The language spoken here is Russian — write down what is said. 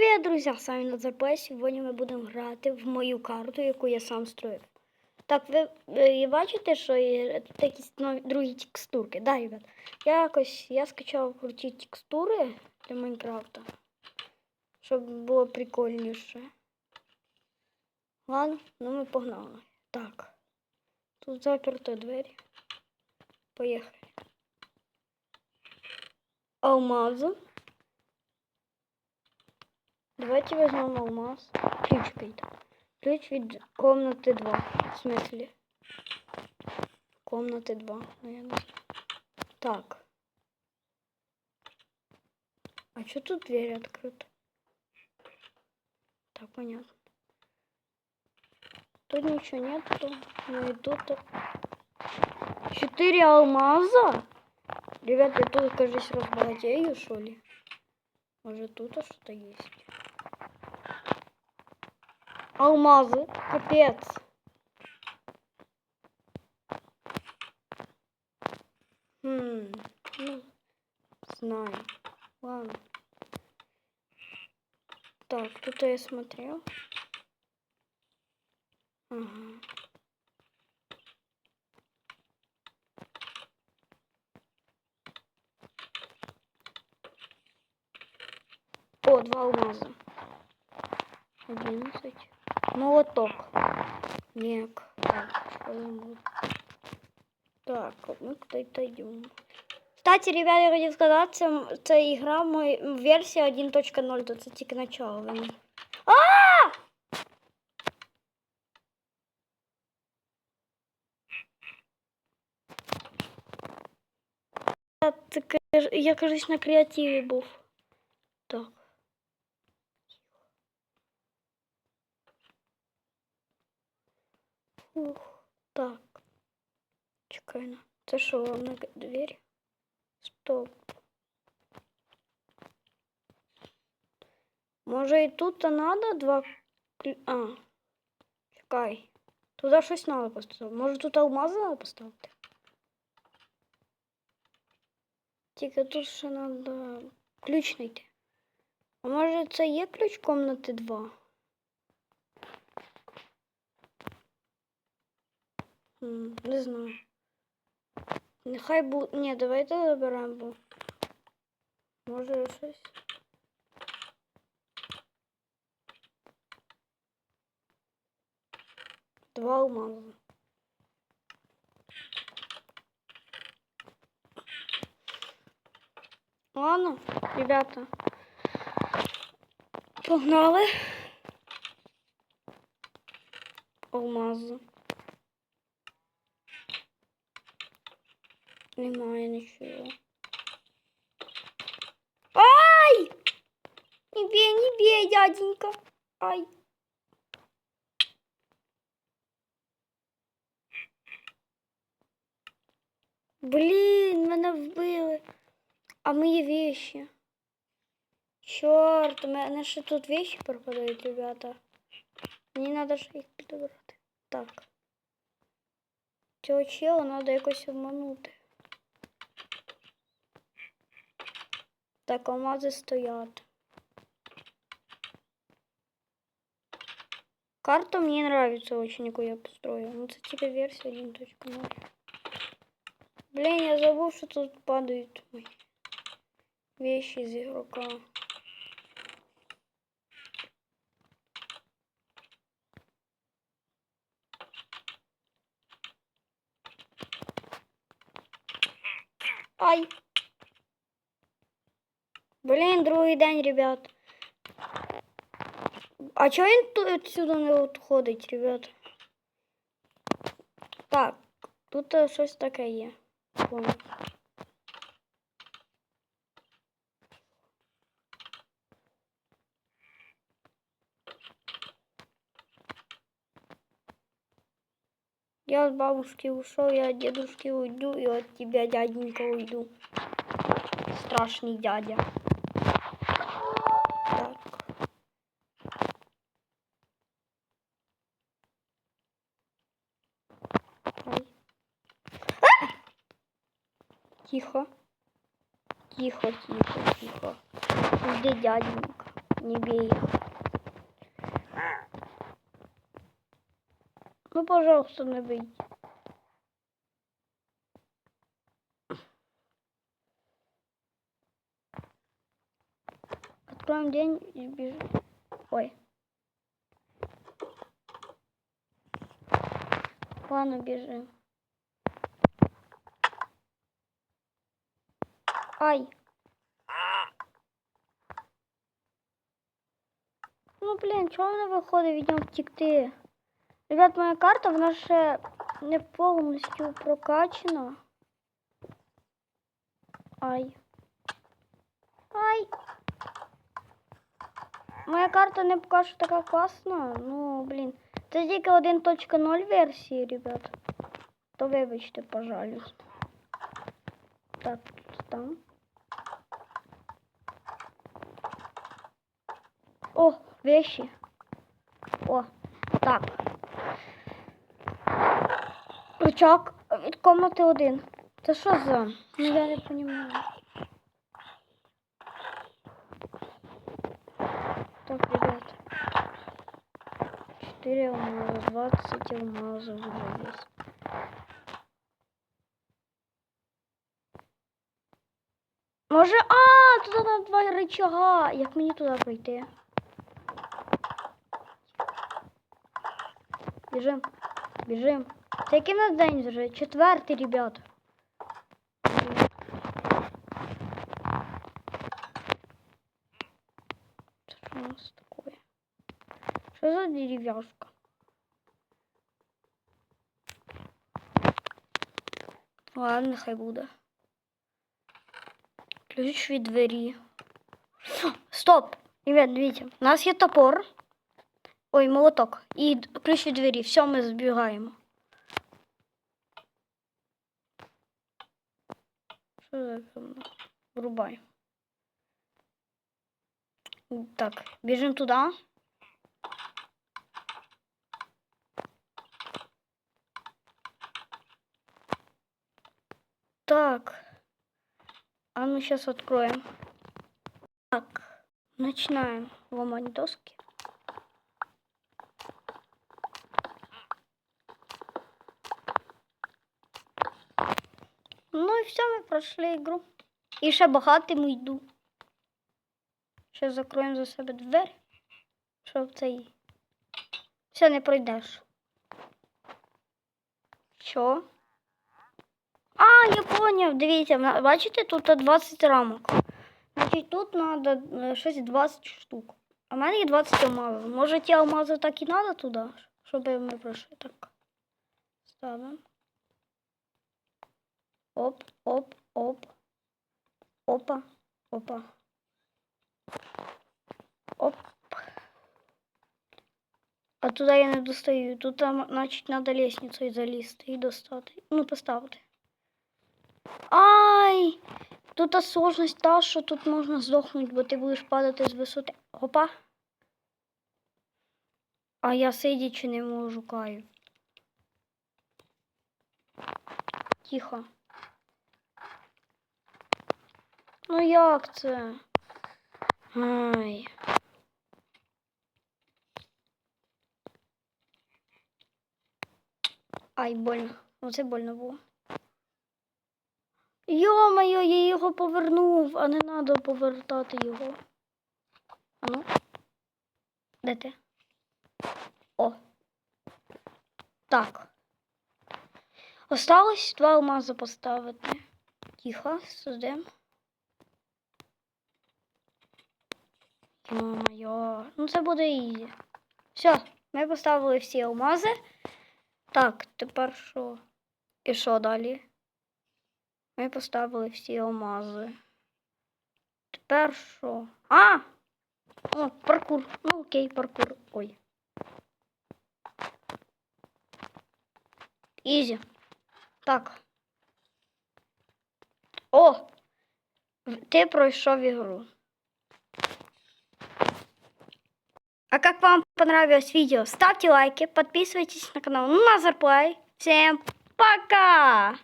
Привіт, друзі! З вами Назарбай. Сьогодні ми будемо грати в мою карту, яку я сам строїв. Так, ви, ви бачите, що є якісь нові, другі текстурки? Да, ребят. Я якось я скачав круті текстури для Майнкрафта, щоб було прикольніше. Ладно, ну ми погнали. Так. Тут заперто двері. Поїхали. Алмазу. Давайте возьмем алмаз. Ключ какой-то. Ключ від комнаты 2. В смысле? Комнаты 2. Наверное. Так. А что тут дверь открыта? Так, понятно. Тут ничего нет. Ну и тут... Четыре алмаза? Ребят, я тут, кажется, разбогатею, что ли? Может, тут что-то есть? Алмазы. Капец. Хм. Ну, знаю. Ладно. Так, тут я смотрел. Ага. О, два алмаза. Одиннадцать. Молоток. Нек. Так, что я могу? Так, мы куда-то идем. Кстати, ребята, я хотів сказати, це, це ігра мой, версія 1.0, то це тільки начало. ви не- А! Я, це, каж- я кажуть, на креативі був. Ух, так. Чекай на. Це що, на г- двері? Стоп. Може і тут то надо два клю- А. Чекай. Туди щось надо поставити. Може тут алмази надо поставити? Тільки тут ще надо ключ знайти. А може це є ключ комнати 2? Не знаю. Нехай бу... Ні, давайте заберемо. бо Може щось. Два алмаза. Ладно, ребята. Погнали. Алмази. Немає нічого. Ай! Не бей, не бей, дяденька. Ай. Блін, мене вбили. А мої вещи. Чорт, у мене ще тут вещи пропадають, ребята. Мені треба ще їх підібрати. Так. Цього чела треба якось обманути. Так, алмази стоять. Карта мне нравится очень, яку я построил. Ну, это типа версия 1.0. Блин, я забыл, что тут падают мои вещи из игрока. Ай! Блин, другий день, ребят. А чого він тут отсюда не відходить, ребят? Так, тут е, щось таке є. Понял. Я от бабушки ушел, я от дедушки уйду, и от тебя, дяденька, уйду. Страшный дядя. Тихо. Тихо, тихо, тихо. Где дяденька? Не бей их. Ну, пожалуйста, не бей. Откроем день и бежим. Ой. Ладно, бежим. Ай. Ну, блін, чого не виходить від нього втікти? Ребят, моя карта, вона ще не повністю прокачана. Ай. Ай. Моя карта не поки що така класна. Ну, блін. Це тільки 1.0 версії, ребят. То вибачте, пожалуйста. Так, тут там. О, вещи. О, так. Рычаг від комнати один. Це що за? Ну я не розумію. Так, ребят. 4 алмаза, 20 алмазов уже есть. Може, а, туди на два рычага. Як мені туди пройти? Біжим, біжим. Це який на день вже? Четвертий, ребят. Що у нас таке? Що за дерев'яшка? Ладно, хай буде. Ключ від двері. Стоп! Ребят, дивіться, у нас є топор. Ой, молоток. І д- ключ від двері. Все, ми збігаємо. Що за фігня? Врубай. Так, біжимо туди. Так. А ну сейчас откроем. Так, начинаем ломать доски. Ну і все, ми пройшли ігру. І ще багатиму йду. Ще закроємо за себе двері, щоб цей. Все не пройдеш. Що? А, я поняв. Дивіться, бачите, тут 20 рамок. Значить, тут треба щось 20 штук. А в мене є 20 алмазів. Може ті алмази так і треба туди, щоб ми пройшли так. Ставимо. Оп, оп, оп. Опа, опа. Оп. А туди я не достаю. Тут, там, значить, треба лестницею залізти і достати. Ну, поставити. Ай! Тут та сложність та, що тут можна здохнути, бо ти будеш падати з висоти. Опа. А я сидячи не можу каю. Тихо. Ну як це? Ай. Ай, больно. Оце больно було. Йо-моє, я його повернув, а не треба повертати його. А ну. Де ти? О. Так. Осталось два алмази поставити. Тихо, сидим. Йо-моє. Ну це буде ізі. Все, ми поставили всі алмази. Так, тепер що? І що далі? Ми поставили всі алмази. Тепер що? А! О, паркур. Ну окей, паркур. Ой. Ізі. Так. О! Ти пройшов ігру. Как вам понравилось видео, ставьте лайки, подписывайтесь на канал Назарплay. Всем пока!